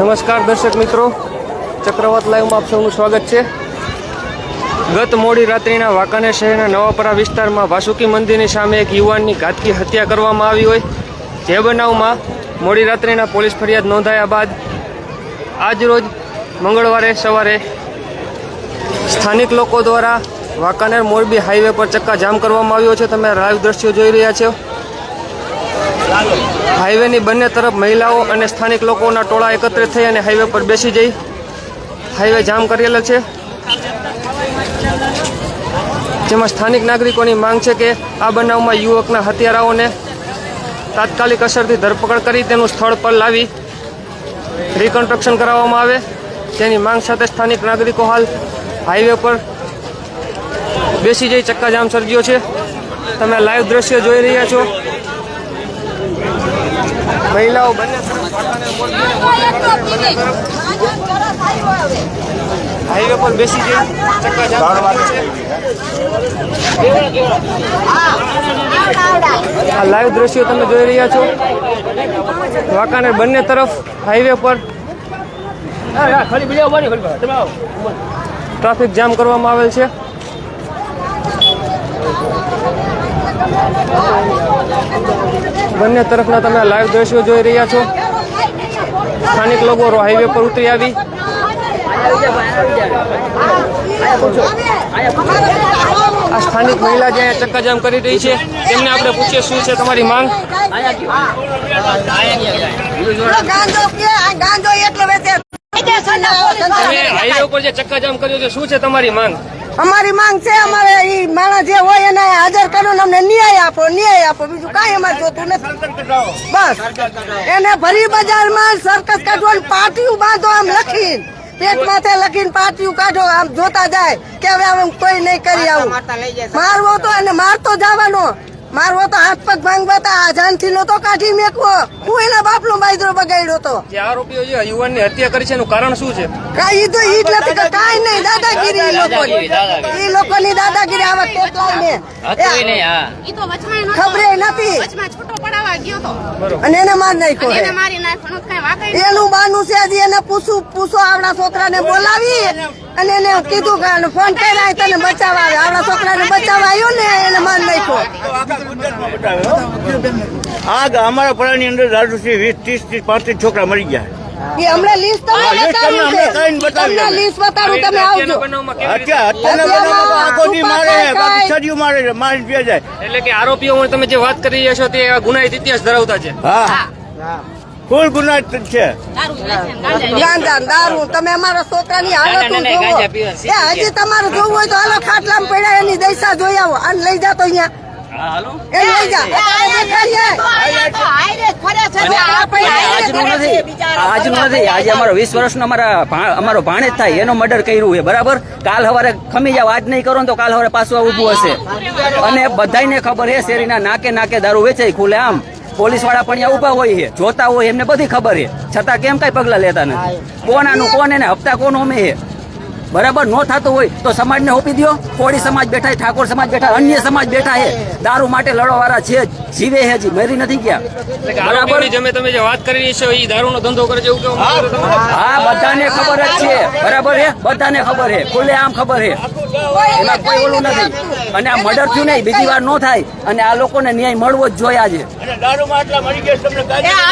નમસ્કાર દર્શક મિત્રો. ચક્રવાત લાઈવમાં આપ સૌનું સ્વાગત છે. ગત મોડી રાત્રિના વાંકાનેર શહેરના નવાપરા વિસ્તારમાં વાસુકી મંદિરની સામે એક યુવાનની ઘાતકી હત્યા કરવામાં આવી હોય. જે બનાવમાં મોડી રાત્રિના પોલીસ ફરિયાદ નોંધાયા બાદ આજરોજ મંગળવારે સવારે સ્થાનિક લોકો દ્વારા વાંકાનેર મોરબી હાઈવે પર ચક્કા જામ કરવામાં આવ્યો છે. તમે લાઈવ દ્રશ્યો જોઈ રહ્યા છો. હાઈવેની બંને તરફ મહિલાઓ અને સ્થાનિક લોકોના ટોળા એકત્રિત થઈ અને હાઈવે પર બેસી જઈ હાઈવે જામ કરેલો છે. જેમાં સ્થાનિક નાગરિકોની માંગ છે કે આ બનાવમાં યુવકના હત્યારાઓને તાત્કાલિક અસરથી ધરપકડ કરી તેનું સ્થળ પર લાવી રિકન્સ્ટ્રક્શન કરાવવામાં આવે. તેની માંગ સાથે સ્થાનિક નાગરિકો હાલ હાઈવે પર બેસી જઈ ચક્કાજામ સર્જ્યો છે. તમે લાઈવ દ્રશ્ય જોઈ રહ્યા છો. મહિલાઓ બંને હાઈવે પર બેસી ચક્કાજામ આ લાઈવ દ્રશ્યો તમે જોઈ રહ્યા છો. વાંકાનેર બંને તરફ હાઈવે પર ટ્રાફિક જામ કરવામાં આવેલ છે. બંને તરફના તમે લાઈવ દ્રશ્યો જોઈ રહ્યા છો. સ્થાનિક લોકો હાઈવે પર ઉતરી આવી. આ સ્થાનિક મહિલા જે ચક્કાજામ કરી રહી છે, તેમને આપણે પૂછીએ શું છે તમારી માંગ? હાઈવે ઉપર જે ચક્કાજામ કર્યો છે શું છે તમારી માંગ? અમારી માંગ છે અમારે એ માણસ જે હોય એને હાજર કરો ને અમને ન્યાય આપો ન્યાય આપો. બીજું કાંઈ અમારે જોતું નથી. બસ. એને ભરી બજારમાં સરકસ કાઢવાની પાટિયું બાંધો આમ લખીને. પેટ માથે લખીને પાટિયું કાઢો આમ જોતા જાય કે હવે આમ કોઈ નહીં કરી આવું. મારવો તો અને મારતો જવાનો. મારવો તો હાથ પગ ભાંગવા તા આ જાનથી નો તો કાઢી મેકવો. હું એના બાપનો બાયદરો બગાડ્યો તો. જે આરોપીઓ છે યુવાનની હત્યા કરી છે એનું કારણ શું છે? કાંઈ તો ઈ જ નથી કે કાંઈ નહીં દાદાગીરી. ઈ લોકોની. ઈ લોકોની દાદાગીરી આવા કેટલાય ને ઈ તો વચમાં નહોતો. ખબરે નથી. વચમાં છૂટો પડાવા ગયો તો. અને એને માર નાખ્યો એને મારી નાખ્યો કઈ વાકઈ એનું બાનું છે હજી એને પૂછું પૂછો આવડા છોકરાને બોલાવી. અને એને કીધું કે ફોન કર્યા તને બચાવવા આવે. આવડા છોકરાને બચાવવા આવ્યો ને એને માર નાખ્યો. આગ અમારા પડાની અંદર દારૂ છે વીસ ત્રીસ ત્રીસ પાંત્રીસ છોકરા મરી ગયા. એ હમણાં લિસ્ટ તમને. લિસ્ટ બતાવું તમે આવજો. મારે મારે મારી જાય. એટલે કે આરોપીઓ તમે જે વાત કરી રહ્યા છો તે એવા ગુનાહિત ઇતિહાસ ધરાવતા છે. હા. ફૂલ ગુના છે? દારૂ. તમે અમારા છોકરાની હાલત જોવો. એ હજી તમારે જોવું હોય તો હાલો ખાટલામાં પડ્યા એની દૈસા જોઈ આવો. અને લઈ જાતો અહીંયા. લઈ જા. એ દેખાડીએ. આજનું નથી. આજનું નથી. આજે અમારો વીસ વર્ષનો અમારા ભા- અમારો ભાણેજ થાય. એનો મર્ડર કર્યું છે. બરાબર? કાલ હવારે ખમી જાવ આજ નહીં કરો ને તો કાલ હવારે પાછું ઉભું ઊભું હશે. અને બધાયને ખબર છે શેરીના નાકે નાકે દારૂ વેચાય ખુલે આમ. પોલીસવાળા પણ અહીંયા ઊભા હોય છે જોતા હોય એમને બધી ખબર છે. છતાં કેમ કઈ પગલા લેતા નથી? કોણ એને હપ્તા કોનો અમે છે? બરાબર નો થતું હોય તો સમાજને ઓપી દો કોળી સમાજ બેઠા ઠાકોર સમાજ બેઠા અન્ય સમાજ બેઠા છે. દારૂ માટે લડવાવાળા છે જીવે છે હજી મરી નથી ગયા. બરાબર? જમે તમે જે વાત કરી છે એ દારૂનો ધંધો કરે છે એવું? હા બધાને ખબર જ છે. બરાબર છે? બધાને ખબર છે. ખુલ્લે આમ ખબર છે. એમાં કોઈ ઓલું નથી. અને આ મર્ડર થયું નહીં બીજી વાર નો થાય. અને આ લોકોને ન્યાય મળવો જ જોઈએ આજે.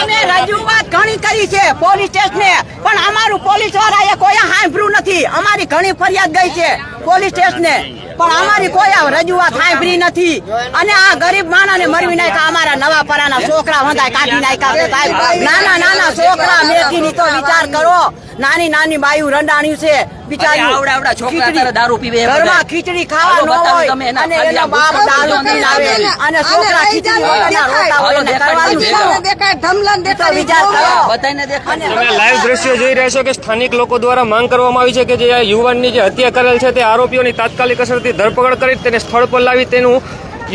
અમે રજૂઆત ઘણી કરી છે પોલીસ સ્ટેશને. પણ અમારું પોલીસ વાળાએ કોઈ સાંભળ્યું નથી. અમારી ઘણી ફરિયાદ ગઈ છે પોલીસ સ્ટેશને. પણ અમારી કોઈ આ રજૂઆત સાંભળી નથી. અને આ ગરીબ માણસને મરવી નાખ્યા અમારા નવા પરાના છોકરા વંધાય કાઢી નાખ્યા. નાના નાના છોકરા મેકીની તો વિચાર કરો. નાની નાની બાયું રંડાણ્યું છે. બિચારી આવડા આવડા છોકરા દારૂ પીવે ઘરમાં ખીચડી ખાવા ન હોય અને એનો બાપ દારૂ જોઈને પીને અને છોકરા ખીચડી દેખાય. રોતા હોય ને કરવાનું શું? દેખાય ધમલન દેખાય. વિચાર કરો. બતાઈને દેખાય. તમે લાઈવ દ્રશ્યો જોઈ રહ્યા છો કે સ્થાનિક લોકો દ્વારા માંગ કરવામાં આવી છે કે જે આ યુવાનની જે હત્યા કરેલ છે તે આરોપીઓની તાત્કાલિક અસરથી ધરપકડ કરી તેને સ્થળ પર લાવી તેનું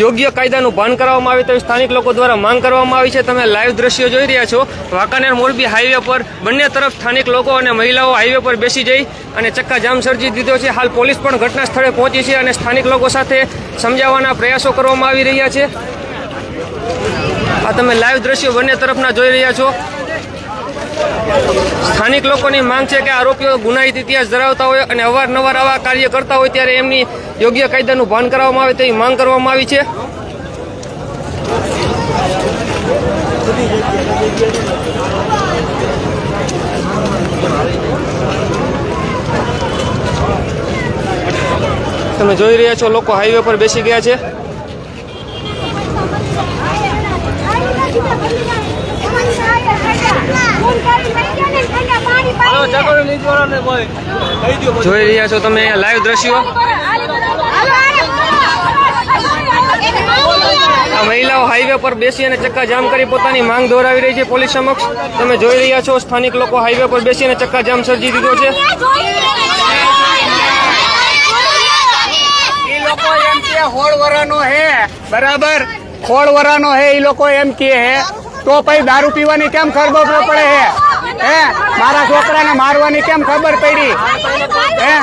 યોગ્ય કાયદાનું ભાન કરવામાં આવે તેવી સ્થાનિક લોકો દ્વારા માંગ કરવામાં આવી છે. તમે લાઈવ દ્રશ્યો જોઈ રહ્યા છો. વાંકાનેર મોરબી હાઈવે પર બંને તરફ સ્થાનિક લોકો અને મહિલાઓ હાઈવે પર બેસી જઈ અને ચક્કાજામ સર્જી દીધો છે. હાલ પોલીસ પણ ઘટના સ્થળે પહોંચી છે અને સ્થાનિક લોકો સાથે સમજાવવાના પ્રયાસો કરવામાં આવી રહ્યા છે. આ તમે લાઈવ દ્રશ્યો બંને તરફના જોઈ રહ્યા છો. સ્થાનિક લોકોની માંગ છે કે આરોપીઓ ગુનાહિત ઇતિહાસ ધરાવતા હોય અને અવારનવાર આવા કાર્ય કરતા હોય ત્યારે એમની યોગ્ય કાયદાનું ભાન કરવામાં આવે તેવી માંગ કરવામાં આવી છે. તમે જોઈ રહ્યા છો લોકો હાઈવે પર બેસી ગયા છે. જોઈ રહ્યા છો તમે લાઈવ દ્રશ્યો? આ મહિલાઓ હાઈવે પર બેસી અને ચક્કા જામ કરી પોતાની માંગ દોહરાવી રહી છે પોલીસ સમક્ષ. તમે જોઈ રહ્યા છો સ્થાનિક લોકો હાઈવે પર બેસીને ચક્કા જામ સર્જી દીધો છે. એ એમ કે હોળ વરાનો હે. બરાબર? હોળ વરાનો હે એ લોકો એમ કે હે. તો પછી દારૂ પીવાની કેમ ખબર પડે હે? હે? મારા છોકરાને મારવાની કેમ ખબર પડી? હે?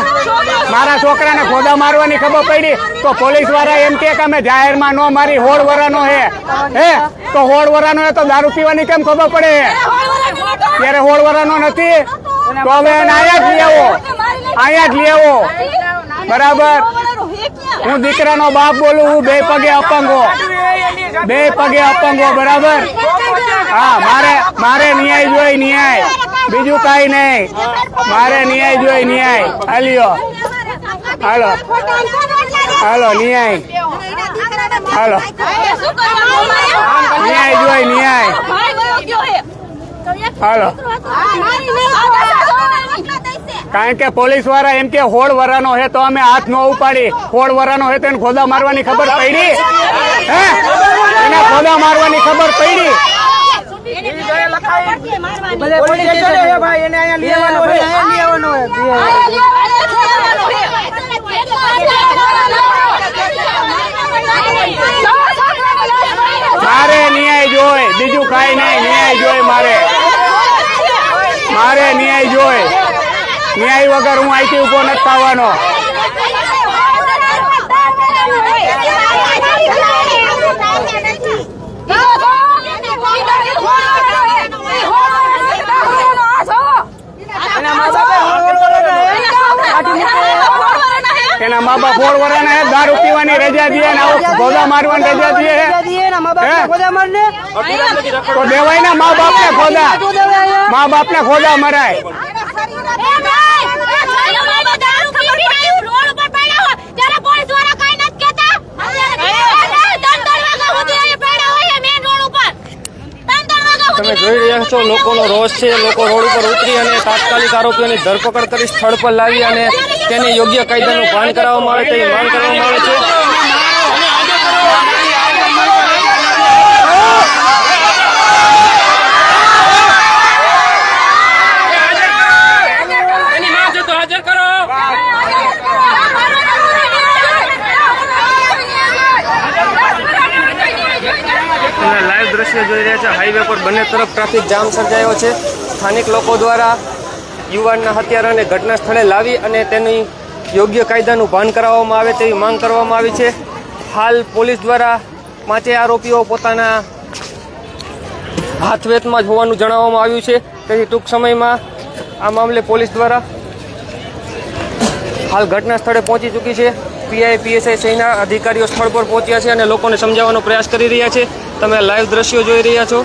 મારા છોકરાને ખોદા મારવાની ખબર પડી? તો પોલીસવાળા એમ કે અમે જાહેરમાં નો મારી હોળ વરાનો હે. હે? તો હોળ વરાનો હે તો દારૂ પીવાની કેમ ખબર પડે હે? ત્યારે હોળ વરાનો નથી? તો હવે અહીંયા જ લઈ આવો. અહીંયા જ લઈ આવો. બરાબર? હું દીકરાનો બાપ બોલું, હું બે પગે અપંગો. બે પગે અપંગો, બરાબર? હા, મારે મારે ન્યાય જોઈ ન્યાય. બીજું કાંઈ નહીં. મારે ન્યાય જોઈ ન્યાય. હાલ્યો હાલો. હાલો, ન્યાય. હાલો. ન્યાય જોઈ ન્યાય. હાલો. કારણ કે પોલીસવાળા એમ કે હોળ વરાનો હે તો અમે હાથ નો ઉપાડી. હોળ વરાનો હે તો એને ખોદા મારવાની ખબર પડી? હે? એને ખોદા મારવાની ખબર પડી? મારે ન્યાય જોઈ બીજું કાંઈ નહીં ન્યાય જોઈ મારે મારે ન્યાય જોઈ ન્યાય વગર હું અહીંથી ઊભો નથી થવાનો બાપ ફોડ વરાના દારૂ પીવાની રજા દે ને આવો ગોદા મારવાની રજા દે? તો દેવાય ને મા બાપ ને ખોદા. મા બાપ ને ખોદા મરાય. તમે જોઈ રહ્યા છો, લોકોનો રોષ છે, લોકો રોડ ઉપર ઉતરી અને તાત્કાલિક આરોપીઓની ધરપકડ કરી સ્થળ પર લાવી અને તેને યોગ્ય કાયદાનું ભાન કરાવવામાં આવે તેની માંગ કરવામાં આવે છે. લાઈવ દ્રશ્ય જોઈ રહ્યા છે. હાઈવે પર બંને તરફ ટ્રાફિક જામ સર્જાયો છે. સ્થાનિક લોકો દ્વારા યુવાનના હત્યારાને ઘટના સ્થળે લાવી અને તેની યોગ્ય કાયદાનું ભાન કરાવવામાં આવે તેવી માંગ કરવામાં આવી છે. હાલ પોલીસ દ્વારા પાંચેય આરોપીઓ પોતાના હાથવેતમાં જ હોવાનું જણાવવામાં આવ્યું છે. તેથી ટૂંક સમયમાં આ મામલે પોલીસ દ્વારા હાલ ઘટના સ્થળે પહોંચી ચૂકી છે. પીઆઈ, પીએસઆઈ સહિતના અધિકારીઓ સ્થળ પર પહોંચ્યા છે અને લોકોને સમજાવવાનો પ્રયાસ કરી રહ્યા છે. તમે લાઈવ દ્રશ્યો જોઈ રહ્યા છો.